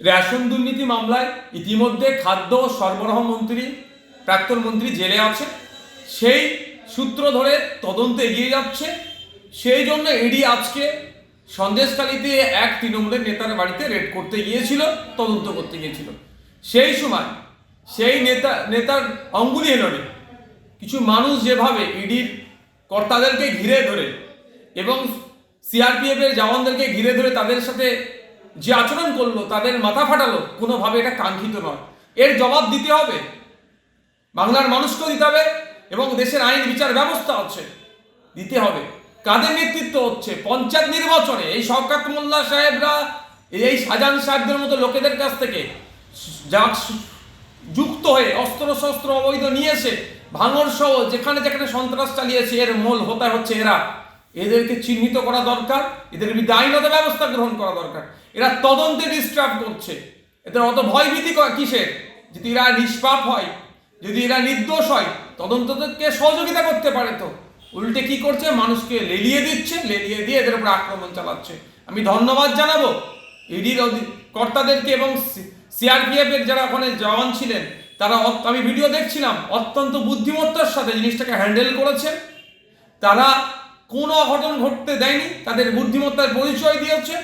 Ration দুর্নীতি মামলায় ইতিমধ্যে খাদ্য ও সরবরাহ মন্ত্রী, প্রাক্তন মন্ত্রী জেলে আছে। সেই সূত্র ধরে তদন্ত এগিয়ে যাচ্ছে। সেই জন্য ইডি আজকে সন্দেশখালীতে এক তৃণমূলের নেতার বাড়িতে রেড করতে গিয়েছিল, তদন্ত করতে গিয়েছিল। সেই সময় সেই নেতা, নেতার অঙ্গুলি হেলনে কিছু মানুষ যেভাবে ইডির কর্তাদেরকে ঘিরে ধরে এবং সিআরপিএফের জওয়ানদেরকে ঘিরে ধরে তাদের সাথে যে আচরণ করল, তাদের মাথা ফাটালো, কোনোভাবে এটা কাঙ্ক্ষিত নয়। এর জবাব দিতে হবে। বাংলার মানুষকেও দিতে হবে এবং দেশের আইন বিচার ব্যবস্থা হচ্ছে, দিতে হবে। কাদের নেতৃত্ব হচ্ছে? পঞ্চায়েত নির্বাচনে এই শওকাত মোল্লা সাহেবরা, এই শাহজাহান সাহেবদের মতো লোকেদের কাছ থেকে যা যুক্ত হয়ে অস্ত্র শস্ত্র অবৈধ নিয়ে এসে ভাঙর সহ যেখানে যেখানে সন্ত্রাস চালিয়েছে, এর মূল হতা হচ্ছে এরা। এদেরকে চিহ্নিত করা দরকার, এদের বিরুদ্ধে আইনত ব্যবস্থা গ্রহণ করা দরকার। এরা তদন্তে ডিস্টার্ব করছে। এদের অত ভয়ভীতি কিসের? যদি এরা নিষ্পাপ হয়, যদি এরা নির্দোষ হয় তদন্তকে সহযোগিতা করতে পারে তো? উল্টে কি করছে? মানুষকে লেলিয়ে দিচ্ছে, লেলিয়ে দিয়ে এদের উপর আক্রমণ চালাচ্ছে। আমি ধন্যবাদ জানাব। ইডির কর্তাদেরকে এবং সিআরপিএফ এর যারা ওখানে জওয়ান ছিলেন, তারা আমি ভিডিও দেখছিলাম, অত্যন্ত বুদ্ধিমত্তার সাথে জিনিসটাকে হ্যান্ডেল করেছে। তারা কোনো অঘটন ঘটতে দেয়নি, তাদের বুদ্ধিমত্তার পরিচয় দিয়েছে।